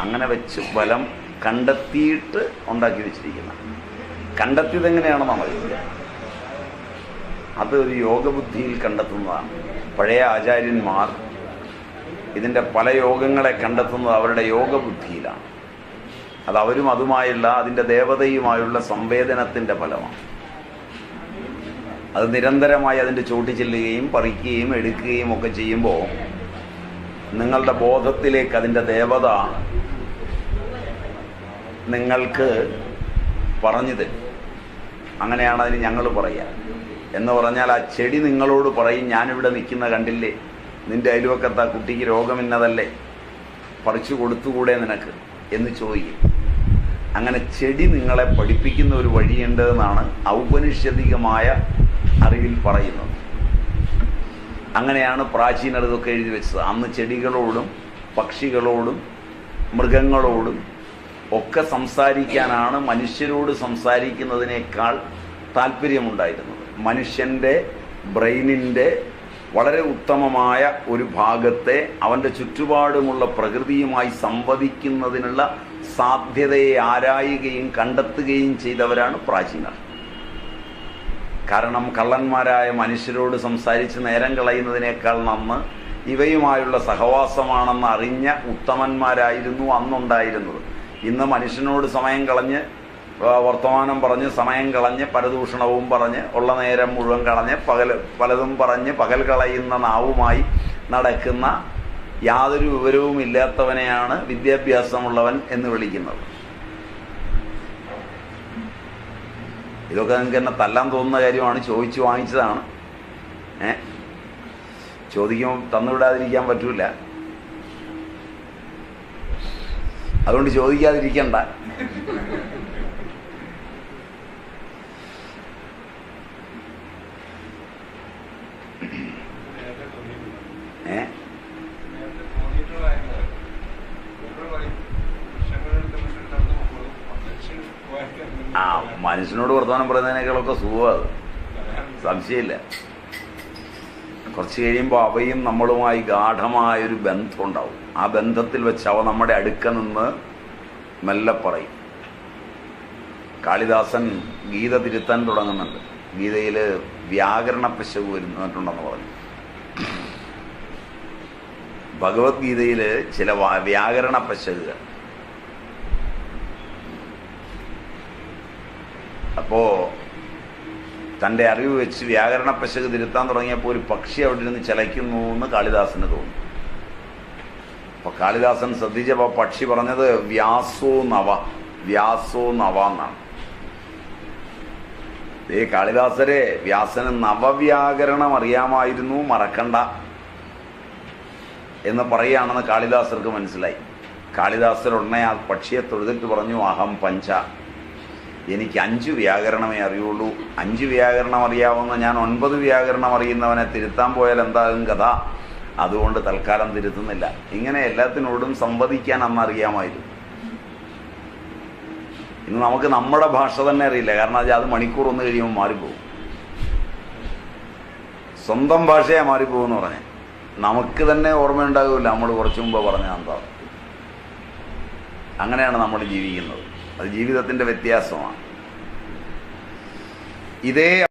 അങ്ങനെ വെച്ച് ബലം കണ്ടെത്തിയിട്ട് ഉണ്ടാക്കി വെച്ചിരിക്കുന്ന. കണ്ടെത്തിയത് എങ്ങനെയാണെന്നാണ് അറിയില്ല. അത് ഒരു യോഗബുദ്ധിയിൽ കണ്ടെത്തുന്നതാണ്. പഴയ ആചാര്യന്മാർ ഇതിന്റെ പല യോഗങ്ങളെ കണ്ടെത്തുന്നത് അവരുടെ യോഗബുദ്ധിയിലാണ്. അത് അവരും അതുമായുള്ള അതിന്റെ ദേവതയുമായുള്ള സംവേദനത്തിന്റെ ഫലമാണ്. അത് നിരന്തരമായി അതിന്റെ ചോട്ടി ചെല്ലുകയും പറിക്കുകയും എടുക്കുകയും ഒക്കെ ചെയ്യുമ്പോൾ നിങ്ങളുടെ ബോധത്തിലേക്ക് അതിന്റെ ദേവത നിങ്ങൾക്ക് പറഞ്ഞു തരും. അങ്ങനെയാണ് അതിന് ഞങ്ങൾ പറയുക. എന്ന് പറഞ്ഞാൽ ആ ചെടി നിങ്ങളോട് പറയും ഞാനിവിടെ നിൽക്കുന്ന കണ്ടില്ലേ? നിന്റെ അയൽവക്കത്ത് ആ കുട്ടിക്ക് രോഗമിന്നതല്ലേ? പറിച്ചു കൊടുത്തുകൂടെ നിനക്ക്? എന്ന് ചോദിക്കും. അങ്ങനെ ചെടി നിങ്ങളെ പഠിപ്പിക്കുന്ന ഒരു വഴിയുണ്ട് എന്നാണ് ഔപനിഷദികമായ അറിവിൽ പറയുന്നത്. അങ്ങനെയാണ് പ്രാചീനർ ഇതൊക്കെ എഴുതി വെച്ചത്. അന്ന് ചെടികളോടും പക്ഷികളോടും മൃഗങ്ങളോടും ഒക്കെ സംസാരിക്കാനാണ് മനുഷ്യരോട് സംസാരിക്കുന്നതിനേക്കാൾ താല്പര്യമുണ്ടായിരുന്നത്. മനുഷ്യന്റെ ബ്രെയിനിന്റെ വളരെ ഉത്തമമായ ഒരു ഭാഗത്തെ അവന്റെ ചുറ്റുപാടുമുള്ള പ്രകൃതിയുമായി സംവദിക്കുന്നതിനുള്ള സാധ്യതയെ ആരായുകയും കണ്ടെത്തുകയും ചെയ്തവരാണ് പ്രാചീനർ. കാരണം കള്ളന്മാരായ മനുഷ്യരോട് സംസാരിച്ച് നേരം കളയുന്നതിനേക്കാൾ നന്ന് ഇവയുമായുള്ള സഹവാസമാണെന്ന് അറിഞ്ഞ ഉത്തമന്മാരായിരുന്നു അന്നുണ്ടായിരുന്നത്. ഇന്ന് മനുഷ്യനോട് സമയം കളഞ്ഞ് വർത്തമാനം പറഞ്ഞ് സമയം കളഞ്ഞ് പരദൂഷണവും പറഞ്ഞ് ഉള്ള നേരം മുഴുവൻ കളഞ്ഞ് പകൽ പലതും പറഞ്ഞ് പകൽ കളയുന്ന നാവുമായി നടക്കുന്ന യാതൊരു വിവരവും ഇല്ലാത്തവനെയാണ് വിദ്യാഭ്യാസമുള്ളവൻ എന്ന് വിളിക്കുന്നത്. ഇതൊക്കെ നിങ്ങൾക്ക് എന്നെ തല്ലാൻ തോന്നുന്ന കാര്യമാണ്. ചോദിച്ചു വാങ്ങിച്ചതാണ്. ഏ? ചോദിക്കുമ്പോൾ തന്നുവിടാതിരിക്കാൻ പറ്റൂല. അതുകൊണ്ട് ചോദിക്കാതിരിക്കണ്ട. ഏ ആ മനുഷ്യനോട് വർത്തമാനം പറയുന്നതിനേക്കാളൊക്കെ സുഖമാണ് സംശയമില്ല. കുറച്ച് കഴിയുമ്പോൾ അവയും നമ്മളുമായി ഗാഠമായൊരു ബന്ധം ഉണ്ടാവും ആ ബന്ധത്തിൽ വെച്ച് അവ നമ്മുടെ അടുക്ക നിന്ന് മെല്ലെ പറയും. കാളിദാസൻ ഗീത തിരുത്താൻ തുടങ്ങുന്നുണ്ട്. ഗീതയിൽ വ്യാകരണ പിശക് വരുന്നിട്ടുണ്ടെന്ന് പറഞ്ഞു. ഭഗവത്ഗീതയിൽ ചില വ്യാകരണ പിശകുകൾ അപ്പോ തന്റെ അറിവ് വെച്ച് വ്യാകരണ പശക് തിരുത്താൻ തുടങ്ങിയപ്പോൾ ഒരു പക്ഷി അവിടെ നിന്ന് ചിലയ്ക്കുന്നു എന്ന് കാളിദാസന് തോന്നി. അപ്പൊ കാളിദാസൻ ശ്രദ്ധിച്ചപ്പോൾ പക്ഷി പറഞ്ഞത് വ്യാസോ നവ വ്യാസോ നവ എന്നാണ്. ഏ കാളിദാസരെ വ്യാസന് നവവ്യാകരണം അറിയാമായിരുന്നു മറക്കണ്ട എന്ന് പറയുകയാണെന്ന് കാളിദാസർക്ക് മനസ്സിലായി. കാളിദാസർ ഉടനെ ആ പക്ഷിയെ തൊഴുതിട്ട് പറഞ്ഞു അഹം പഞ്ച എനിക്ക് അഞ്ച് വ്യാകരണമേ അറിയുള്ളൂ. അഞ്ച് വ്യാകരണം അറിയാവുന്ന ഞാൻ ഒൻപത് വ്യാകരണം അറിയുന്നവനെ തിരുത്താൻ പോയാൽ എന്താകും കഥ? അതുകൊണ്ട് തൽക്കാലം തിരുത്തുന്നില്ല. ഇങ്ങനെ എല്ലാത്തിനോടും സംവദിക്കാൻ അന്ന് അറിയാമായിരുന്നു. ഇന്ന് നമുക്ക് നമ്മുടെ ഭാഷ തന്നെ അറിയില്ല. കാരണം അത് മണിക്കൂർ ഒന്ന് കഴിയുമ്പോൾ മാറിപ്പോകും. സ്വന്തം ഭാഷയെ മാറിപ്പോകുമെന്ന് പറഞ്ഞേ. നമുക്ക് തന്നെ ഓർമ്മയുണ്ടാകില്ല നമ്മൾ കുറച്ചു മുമ്പ് പറഞ്ഞ എന്താ അങ്ങനെയാണ് നമ്മൾ ജീവിക്കുന്നത്. അത് ജീവിതത്തിന്റെ വ്യത്യാസമാണ്. ഇതേ